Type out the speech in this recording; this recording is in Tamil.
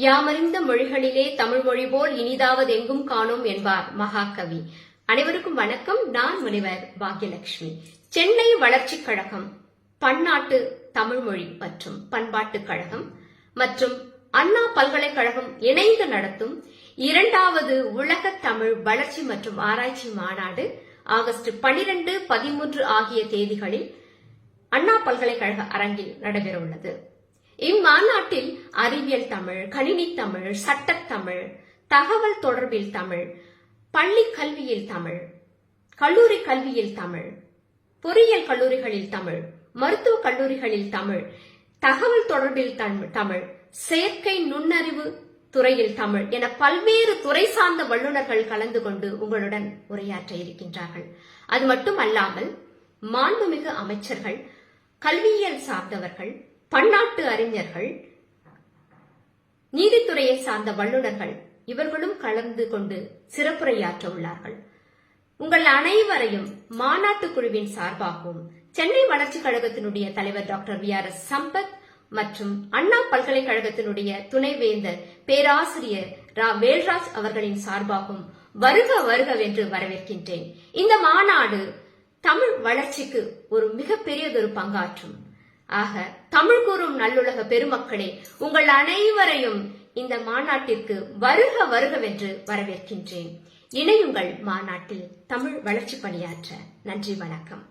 யாமறிந்த மொழிகளிலே தமிழ் மொழி போல் இனிதாவது எங்கும் காணோம் என்பார் மகாகவி. அனைவருக்கும் வணக்கம். நான் முனிவர் பாக்யலட்சுமி. சென்னை வளர்ச்சிக் கழகம் பன்னாட்டு தமிழ் மொழி மற்றும் பண்பாட்டுக் கழகம் மற்றும் அண்ணா பல்கலைக்கழகம் இணைந்து நடத்தும் இரண்டாவது உலக தமிழ் வளர்ச்சி மற்றும் ஆராய்ச்சி மாநாடு ஆகஸ்ட் பனிரெண்டு பதிமூன்று ஆகிய தேதிகளில் அண்ணா பல்கலைக்கழக அரங்கில் நடைபெறவுள்ளது. இம்மாநாட்டில் அறிவியல் தமிழ் கணினி தமிழ் சட்டத்தமிழ் தகவல் தொடர்பில் தமிழ் பள்ளி கல்வியில் தமிழ் கல்லூரி கல்வியில் தமிழ் பொறியியல் கல்லூரிகளில் தமிழ் மருத்துவ கல்லூரிகளில் தமிழ் தகவல் தொடர்பில் தமிழ் தமிழ் செயற்கை நுண்ணறிவு துறையில் தமிழ் என பல்வேறு துறை சார்ந்த வல்லுநர்கள் கலந்து கொண்டு உங்களுடன் உரையாற்ற இருக்கின்றார்கள். அது மட்டும் அல்லாமல் மாண்புமிகு அமைச்சர்கள் கல்வியியல் சார்ந்தவர்கள் பன்னாட்டு அறிஞர்கள் நீதித்துறையை சார்ந்த வல்லுநர்கள் இவர்களும் கலந்து கொண்டு சிறப்புரையாற்ற உள்ளார்கள். உங்கள் அனைவரையும் மாநாட்டு குழுவின் சார்பாகவும் சென்னை வளர்ச்சிக் கழகத்தினுடைய தலைவர் doctor V R S Sampath மற்றும் அண்ணா பல்கலைக்கழகத்தினுடைய துணைவேந்தர் பேராசிரியர் ரா. வேல்ராஜ் அவர்களின் சார்பாகவும் வருக வருகவென்று வரவேற்கின்றேன். இந்த மாநாடு தமிழ் வளர்ச்சிக்கு ஒரு மிகப்பெரியதொரு பங்காற்றும். ஆக தமிழ் கூறும் நல்லுலக பெருமக்களே உங்கள் அனைவரையும் இந்த மாநாட்டிற்கு வருக வருகவென்று வரவேற்கின்றேன். இணையுங்கள் மாநாட்டில் தமிழ் வளர்ச்சி பணியாற்ற. நன்றி வணக்கம்.